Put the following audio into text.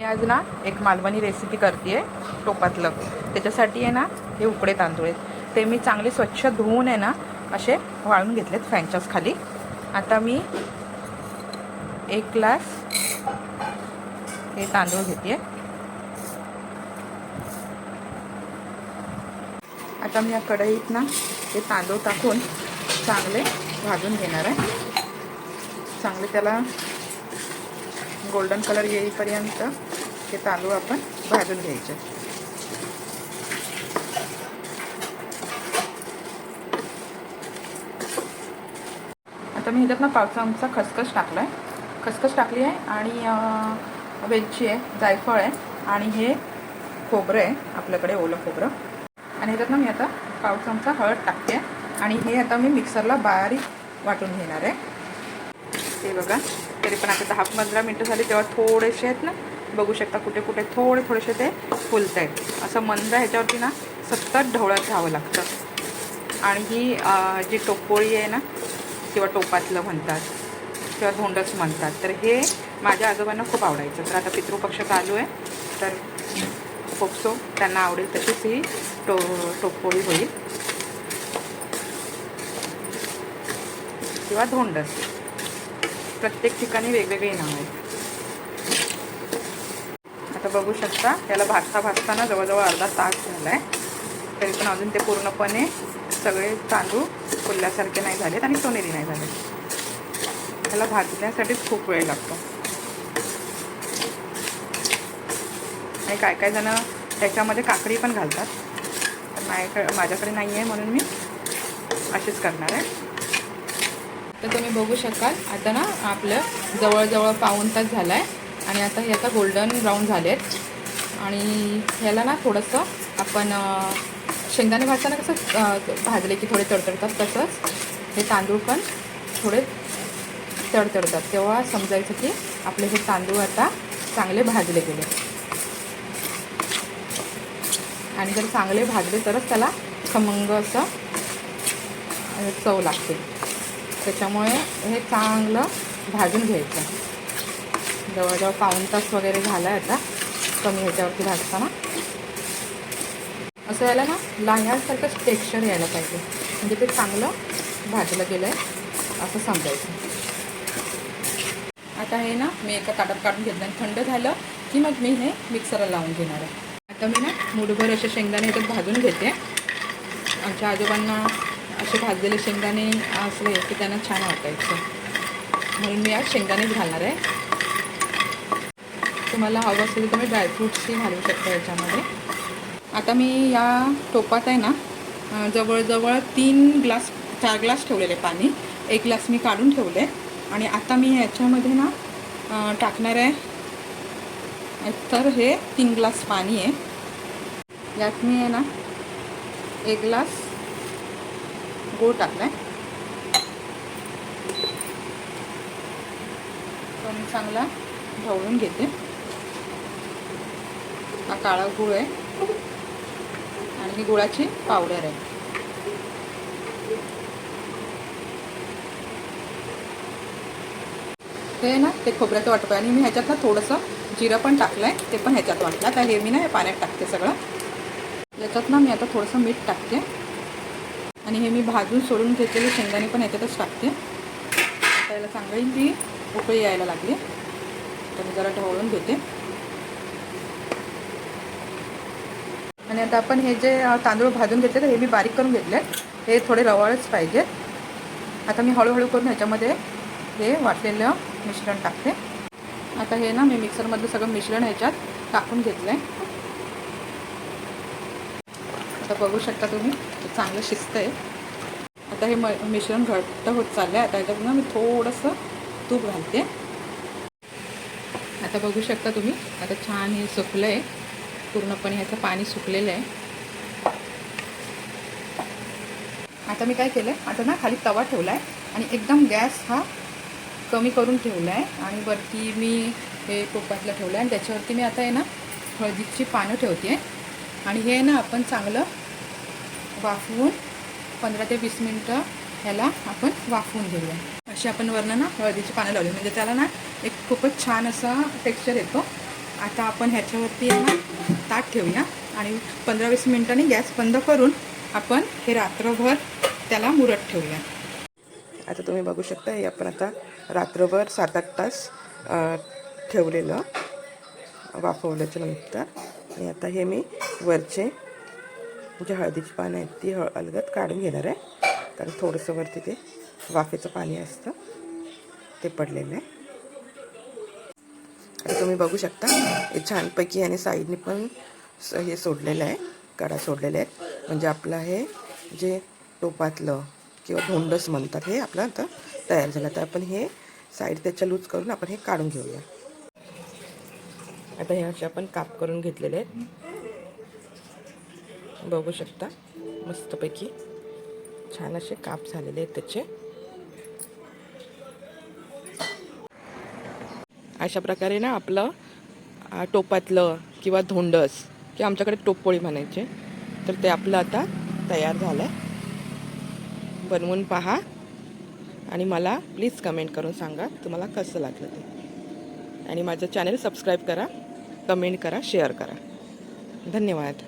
मी आज ना एक मालवणी रेसिपी करते आहे टोपातलं. त्याच्यासाठी आहे ना हे उकडे तांदूळ आहेत. ते मी चांगले स्वच्छ धुवून आहे ना असे वाळून घेतलेत फॅनच्याच खाली. आता मी एक ग्लास हे तांदूळ घेते आता मी या कढईत ना हे तांदूळ टाकून चांगले भाजून घेणार आहे. चांगले त्याला गोल्डन कलर येईपर्यंत हे तांदूळ आपण भाजून घ्यायचे. आता मी ह्याच्यात ना पाव चमचा खसखस टाकला आहे खसखस टाकली आहे आणि वेलची आहे जायफळ आहे आणि हे खोबरं आहे आपल्याकडे ओलं खोबरं. आणि ह्याच्यात ना मी आता पाव चमचा हळद टाकते आणि हे आता मी मिक्सरला बारीक वाटून घेणार आहे. ते बघा तरी पण आता दहा पंधरा मिनटं झाली तेव्हा थोडेसे आहेत ना बघू शकता कुठे कुठे थोडे थोडेसे ते फुलत आहेत असं मंद ह्याच्यावरती ना सतत ढवळत राहावं लागतं. आणि ही जी टोपोळी आहे ना किंवा टोपातलं म्हणतात किंवा धोंडच म्हणतात तर हे माझ्या आजोबांना खूप आवडायचं. तर आता पितृपक्ष चालू आहे. तर पोपसो त्यांना आवडेल तशीच ही टो टोपोळी होईल. किंवा धोंडस प्रत्येक ठिकाणी वेगवेगळी नाव आहेत. आता बघू शकता. त्याला भाजता भाजताना जवळजवळ अर्धा तास झाला आहे तरी पण अजून ते पूर्णपणे सगळे तांदूळ फुलल्यासारखे नाही झालेत आणि सोनेरी नाही झाले त्याला भाजण्यासाठीच खूप वेळ लागतो. आणि काय काय जण त्याच्यामध्ये काकडी पण घालतात. तर माझ्याकडे माझ्याकडे नाही आहे म्हणून मी अशीच करणार आहे. तर तुम्ही बघू शकाल. आता ना आपलं जवळजवळ पाऊण तास झाला आहे आणि आता हे आता गोल्डन ब्राऊन झाले आहेत आणि ह्याला ना थोडंसं आपण शेंगदाणे भाजताना कसं भाजले की थोडे तडतडतात तसंच. हे तांदूळ पण थोडे तडतडतात. तेव्हा समजायचं की आपले हे तांदूळ आता चांगले भाजले गेले. आणि जर चांगले भाजले तरच त्याला खमंग असं चव लागते. त्याच्यामुळे हे चांगलं भाजून घ्यायचं. जवळजवळ पाऊण तास वगैरे झाला आहे आता. कमी ह्याच्यावरती भाजताना. असं यायला ना लाह्यासारखंच टेक्स्चर यायला पाहिजे. म्हणजे ते चांगलं भाजलं गेलं आहे असं समजायचं आता हे ना मी एका ताटात काढून घेतलं आणि थंड झालं की मग मी हे मिक्सरला लावून घेणार आहे. आता मी ना मुठभर असे शेंगदाणे ह्याच्यात भाजून घेते. आमच्या आजोबांना असे भाजलेले शेंगदाणे असले की त्यांना छान वाटायचं. म्हणून मी आज शेंगदाणेच घालणार आहे. तुम्हाला हवं असेल तर तुम्ही ड्रायफ्रूट्सही घालू शकता याच्यामध्ये. आता मी या टोपात आहे ना जवळजवळ तीन ग्लास चार ग्लास ठेवलेले पाणी. एक ग्लास मी काढून ठेवले. आणि आता मी ह्याच्यामध्ये ना टाकणार आहे. तर हे तीन ग्लास पाणी आहे. यात मी आहे ना एक ग्लास गोड टाकला आहे पण मी चांगला ढवळून घेते. हा काळा गूळ आहे. आणि ही गुळाची पावडर आहे. हे ना ते खोबऱ्याचं वाटप आहे आणि मी ह्याच्यात ना थोडंसं जिरं पण टाकलं आहे ते पण ह्याच्यात वाटलं. तर हे मी ना हे पाण्यात टाकते सगळं. याच्यात ना मी आता थोडंसं मीठ टाकते. आणि हे मी भाजून सोडून घेतलेले शेंगदाणे पण ह्याच्यातच टाकते. त्याला चांगली ती उकळी यायला लागली. तर मी जरा ढवळून घेते. आणि आता आपण हे जे तांदूळ भाजून घेतले हे मी बारीक करून घेतले. हे थोडे रवाळच पाहिजेत आता मी हळूहळू करून ह्याच्यामध्ये हे वाटलेलं मिश्रण टाकते. आता हे ना मी मिक्सरमधलं सगळं मिश्रण ह्याच्यात टाकून घेतलं आहे आता बघू शकता तुम्ही चांगलं शिजतं आहे आता हे म मिश्रण घट्ट होत चाललं आहे आता ह्याच्यात ना मी थोडंसं तूप घालते. आता बघू शकता तुम्ही आता छान हे सुकलं आहे पूर्णपणे ह्याचं पाणी सुकलेलं आहे. आता मी काय केलं आहे आता ना खाली तवा ठेवला आहे आणि एकदम गॅस हा कमी करून ठेवला आहे आणि वरती मी हे टोपातलं ठेवलं आहे आणि त्याच्यावरती मी आता आहे ना हळदीची पानं ठेवते आणि हे ना आपण चांगलं वाफवून पंधरा ते वीस मिनटं ह्याला आपण वाफवून घेऊया. अशी आपण वरनं ना हळदीची पानं लावली. म्हणजे त्याला ना एक खूपच छान असा टेक्स्चर येतो. आता आपण ह्याच्यावरती आहे ना ताट ठेवूया आणि पंधरा वीस मिनिटांनी गॅस बंद करून आपण हे रात्रभर त्याला मुरत ठेवूया. आता तुम्ही बघू शकता हे आपण आता रात्रभर सात आठ तास ठेवलेलं वाफवल्याच्या नंतर. आणि आता हे मी वरचे जे हळदीची पानं आहेत ती हळ अलगत काढून घेणार आहे. कारण थोडंसं वरती ते वाफेचं पाणी असतं ते पडलेलं आहे. आता तुम्ही बघू शकता. हे छानपैकी आणि साईडने पण स- हे सोडलेलं आहे. कडा सोडलेले आहेत. म्हणजे आपलं हे जे टोपातलं किंवा धोंडस म्हणतात हे आपलं आता तयार झालं. तर आपण हे साईड त्याच्या लूज करून आपण हे काढून घेऊया. आता हे असे आपण काप करून घेतलेले आहेत. बघू शकता. मस्तपैकी छान असे काप झालेले आहेत त्याचे. अशा प्रकारे ना आपलं टोपातलं किंवा धोंडस किंवा आमच्याकडे टोपोळी म्हणायचे तर ते आपलं आता तयार झालं आहे बनवून पहा आणि मला प्लीज कमेंट करून सांगा तुम्हाला कसं लागलं ते. आणि माझं चॅनल सबस्क्राईब करा कमेंट करा शेअर करा. धन्यवाद.